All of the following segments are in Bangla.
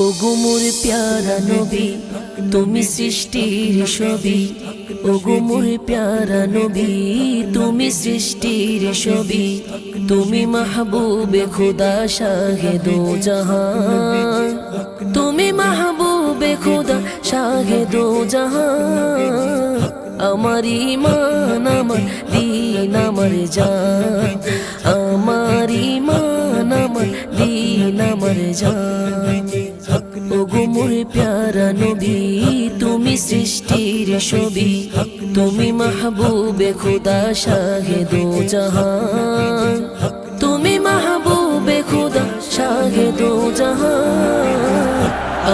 ওগুমুর প্যারা নবী, তুমি সৃষ্টির ছবি। ওগুমুর প্যারা নবী, তুমি সৃষ্টির ছবি। তুমি মাহবুবে খুদা শাহে দো জাহান। তুমি মাহবুবে খুদা শাহে দো জাহান। আমার ইমান আমার দিন, আমার জান। আমার ইমান আমার দিন, আমার জান। মোর প্যারা নবী তুমি সৃষ্টির ছবি। তুমি মাহবুবে খুদা শাহে দো জাহান। তুমি মাহবুবে খুদা শাহে দো জাহান।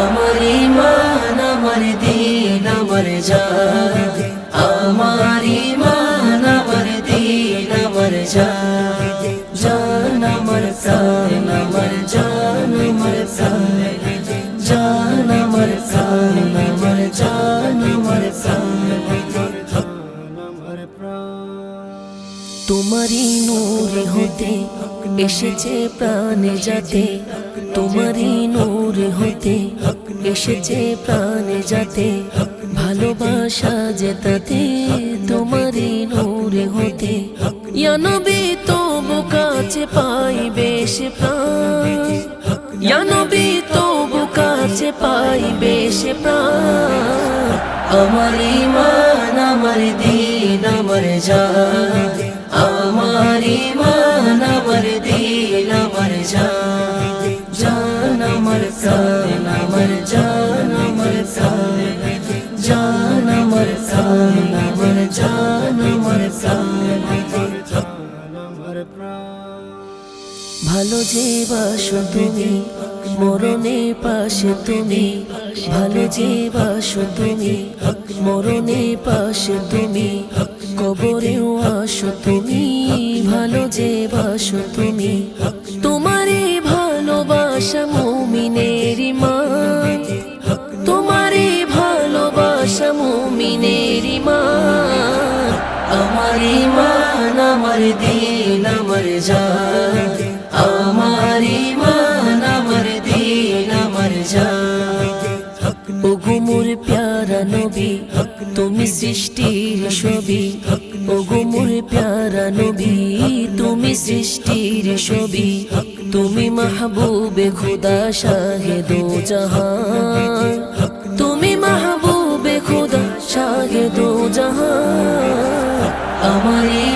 আমার ইমান আমার দিন, আমার জান। আমার ইমান আমার দিন, আমার জান। জান আমার প্রাণ। তোমারই নূরে হতে এসেছে প্রাণে যাতে, তোমারই নূরে হতে এসেছে প্রাণে যাতে, ভালোবাসা যেতাতে তোমারই নূরে হতে। ইয়ানবি তবু কাছে পাই বেশ প্রাণ কাছে পাই বেশ প্রাণ। আমার ইমান আমার দিন, আমার জান। আমার ইমান আমার দিন, আমার জান। জান আমার প্রাণ, আমার জান, আমার প্রাণ। জান আমার প্রাণ, আমার জান, আমার প্রাণ। ভালো যে বাসো মরণে পাশে তুমি, ভালো যে বাসো তুমি, মরণে পাশে তুমি, কবরেও আসো তুমি, ভালো যে বাসো তুমি। তোমারে ভালোবাসা মুমিনের মান তোমারে ভালোবাসা মুমিনের মান আমার ইমান আমার দিন। নবী, তুমি সৃষ্টির ছবি। ও গুমুর প্যারা নবী, তুমি সৃষ্টির ছবি। তুমি মাহবুবে খুদা দো জাহান। তুমি মাহবুবে খুদা শাহে দো জাহান। আমার